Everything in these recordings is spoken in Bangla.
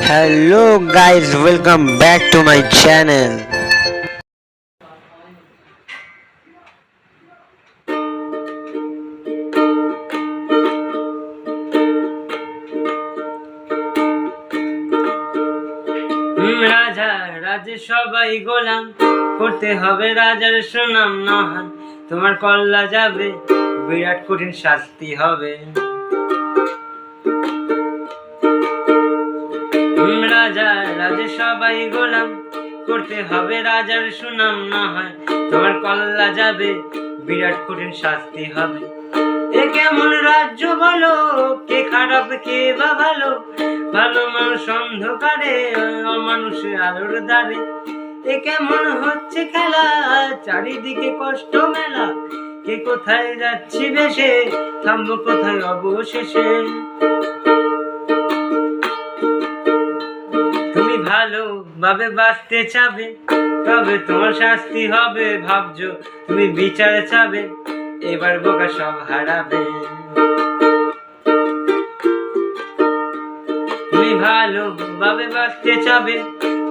Hello guys, welcome back to my channel. হুম, রাজা রাজে সবাই গোলাম। করতে হবে রাজার সুনাম না হয় তোমার কল্লা যাবে বিরাট কঠিন শাস্তি হবে। সবাই গোলাম, করতে হবে রাজার সুনাম না হয়। তোমার কল্লা যাবে, বিরাট কঠিন শাস্তি হবে। এ কেমন রাজ্য বলো, কে খারাপ, কে বা ভালো? ভালো মানুষ অন্ধকারে, অমানুষে আলোর দ্বারে। এ কেমন হচ্ছে খেলা, চারিদিকে কষ্ট মেলা। কে কোথায় যাচ্ছি বেশে, থামবো কোথায় অবশেষে? তুমি ভালো, ভাবে বাঁচতে চাবে, তবে তোমার শাস্তি হবে, ভাবছ তুমি বিচার চাবে, এবার বোকা সব হারাবে। তুমি ভালো, ভাবে বাঁচতে চাবে,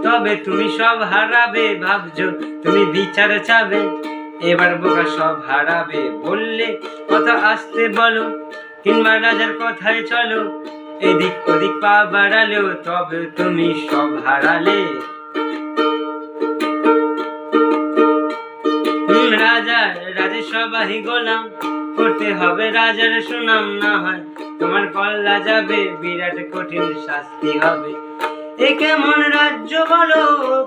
তবে তুমি সব হারাবে, ভাবছ তুমি বিচার চাবে, এবার বোকা সব হারাবে। বললে কথা আসতে বলো, কিংবা রাজার কথায় চলো এদিক ওদিক পা বাড়ালেও তবে তুমি সব হারালে। রাজা, রাজে সবাই গোলাম, করতে হবে রাজার সুনাম, না হয় তোমার কল্লা যাবে, বিরাট কঠিন শাস্তি হবে। এ কেমন রাজ্য বলো,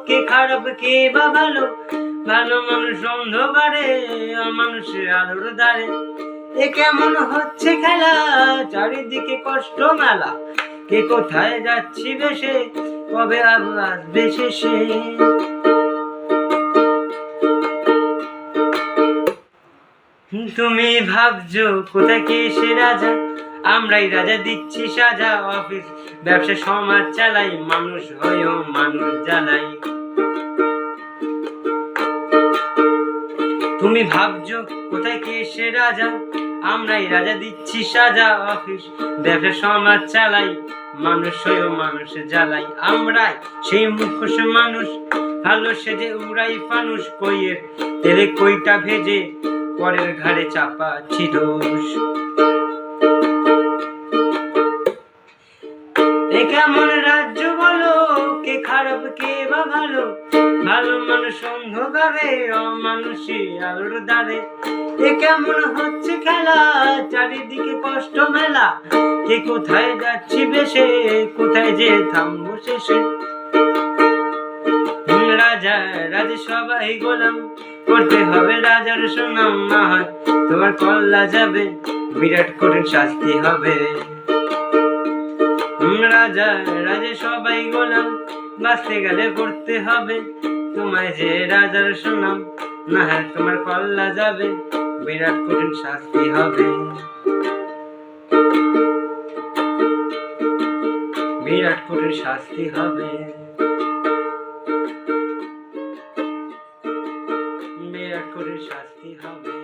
কে খারাপ, কে বা ভালো? ভালো মানুষ অন্ধকারে মানুষের আলোর দ্বারে। এ কেমন হচ্ছে খেলা? চারিদিকে কষ্ট মেলা। কে কোথায় যাচ্ছি বেশে? কবে আবার আসবে শেষে? তুমি ভাবছ, কোথায় কে সে রাজা? আমরাই রাজা দিচ্ছি সাজা। অফিস, ব্যবসা, সমাজ চালাই। মানুষ হয়েও মানুষ জ্বালাই। তুমি ভাবছ, কোথায় কে সে রাজা? আমরাই রাজা দিচ্ছি সাজা অফিস। সমাজ চালাই, মানুষ হয়েও মানুষ জ্বালাই। আমরাই সেই মুখোশ মানুষ, ভালো সেজে উড়াই ফানুষ। কইয়ের তেলে কইটা ভেজে, পরের ঘাড়ে চাপা ছিদোষ এ কেমন রাজ্য বলো, কে খারাপ, কে বা ভালো? ভালো মানুষ অন্ধকারে অমানুষী আলোর দ্বারে। এ কেমন হচ্ছে খেলা, চারিদিকে কষ্ট মেলা। কে কোথায় যাচ্ছি বেশে কোথায় যে থামবো শেষে রাজা সবাই গোলাম, করতে হবে রাজার সুনাম না হয় তোমার কল্লা যাবে, বিরাট কঠিন শাস্তি হবে। রাজা রাজা সবাই গোলাম, বাঁচতে গেলে করতে হবে। তোমায় যে রাজার সুনাম, না হয় তোমার কল্লা যাবে। বিরাট কঠিন শাস্তি হবে। বিরাট কঠিন শাস্তি হবে। বিরাট কঠিন শাস্তি হবে।